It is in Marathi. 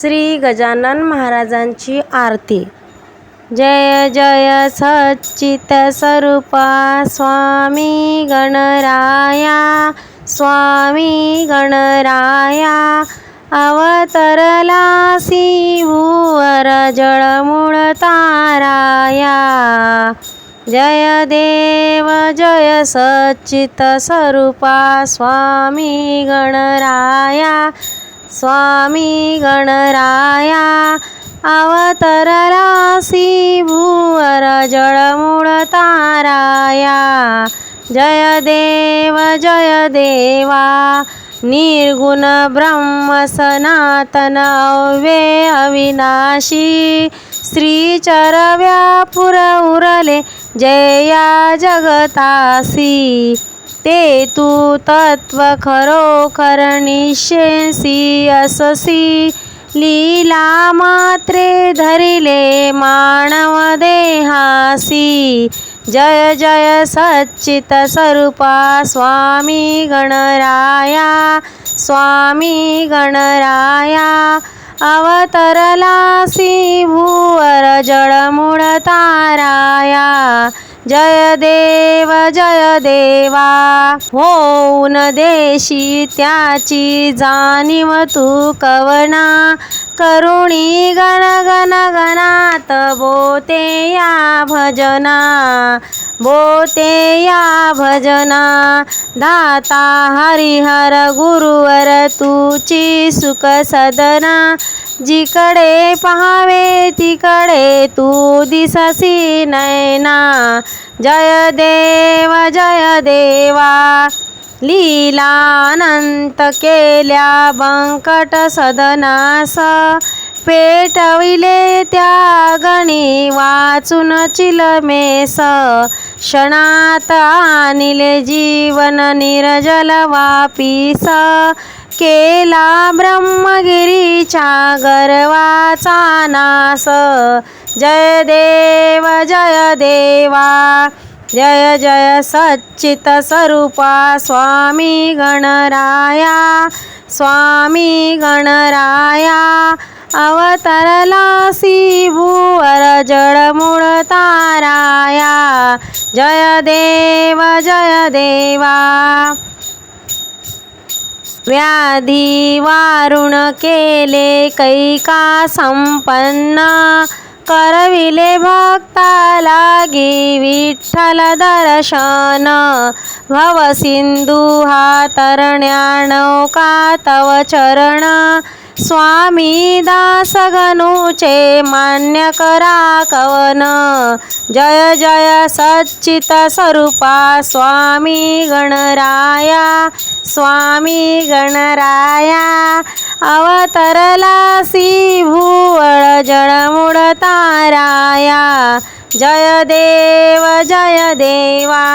श्री गजानन महाराजांची आरती. जय जय सच्चित स्वरूपा स्वामी गणराया स्वामी गणराया अवतरला भूवर जळमूळ ताराया. जय देव जय सच्चित स्वरूपा स्वामी गणराया स्वामी गणराया अवतररासी भूवर जळमूळ ताराया. जय देव जय देवा निर्गुण ब्रह्म सनातन अव्ये अविनाशी. श्रीचरव्या पुर उरले जया जगतासी. ते तू तत्व खरोखर निशेसी अससी. लीला मात्रे धरिले मानव देहासी. जय जय सच्चित स्वरूपा स्वामी गणराया स्वामी गणराया. अवतरलासी भूवर जळमुळ ताराया. जय देव जय देवा. होऊन देशी त्याची जाणीव तू कवना. करुणी गण गण गणात बोते या भजना. बोते या भजना. दाता हरिहर गुरुवर तुची सुख सदना. जिकडे पहावे तिकडे तू दिससी नैना जय देव जय देवा. लीलानंत केल्या बंकट सदनास. पेटविले त्या गणी वाचून चिलमेस. क्षणात आणिले जीवन निर्जल वापीस. केला ब्रह्मगिरीच्या गर्वाचा नास. जय देव जय देवा. जय जय सच्चित स्वरूपा स्वामी गणराया. स्वामी गणराया अवतरलासी भूवर जडमूळ ताराया. जय देव जय देवा. व्याधी वारुण केले कैका संपन्न? करविले भक्ता लागी विठ्ठल दर्शन. भवसिंधू हा तरण्या नौका तव चरण. स्वामी दास मान्य करा कवन. जय जय सच्चित स्वरूपा स्वामी गणराया स्वामी गणराया. अवतरलासी भूवळ जळमुळ ताराया. जय देव जय देवा.